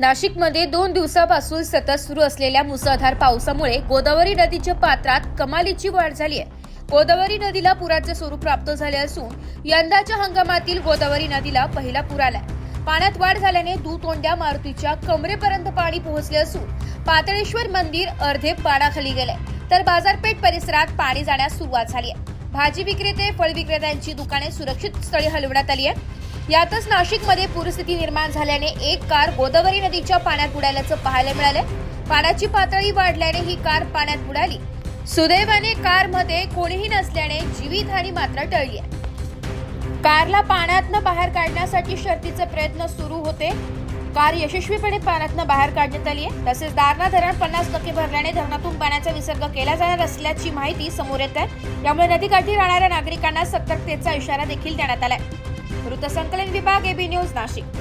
नाशिकमध्ये दोन दिवसापासून सतत सुरू असलेल्या मुसळधार पावसामुळे गोदावरी नदीच्या पात्रात कमालीची वाढ झाली आहे. गोदावरी नदीला पुराचे स्वरूप प्राप्त झाले असून यंदाच्या हंगामातील गोदावरी नदीला पहिला पूर आलाय. पाण्यात वाढ झाल्याने दुतोंड्या मारुतीच्या कमरेपर्यंत पाणी पोहोचले असून पातळेश्वर मंदिर अर्धे पाण्याखाली गेले तर बाजारपेठ परिसरात पाणी जाण्यास सुरुवात झाली आहे. भाजी विक्रेते फळ विक्रेत्यांची दुकाने सुरक्षित स्थळी हलवण्यात आली आहे यातच नाशिकमध्ये पूरस्थिती निर्माण झाल्याने एक कार गोदावरी नदीच्या पाण्यात बुडाल्याचं पाहायला मिळालं. पाण्याची पातळी वाढल्याने ही कार पाण्यात बुडाली. सुदैवाने कारमध्ये कोणीही नसल्याने जीवितहानी मात्र टळली आहे. कारला पाण्यातनं बाहेर काढण्यासाठी शर्तीचे प्रयत्न सुरू होते. कार यशस्वीपणे पाण्यातनं बाहेर काढण्यात आली आहे. तसेच दारणा धरण पन्नास टक्के भरल्याने धरणातून पाण्याचा विसर्ग केला जाणार असल्याची माहिती समोर येत आहे. यामुळे नदीकाठी राहणाऱ्या नागरिकांना सतर्कतेचा इशारा देखील देण्यात आलाय. વૃત્ત સંકલન વિભાગ એબી ન્યૂઝ નાશિક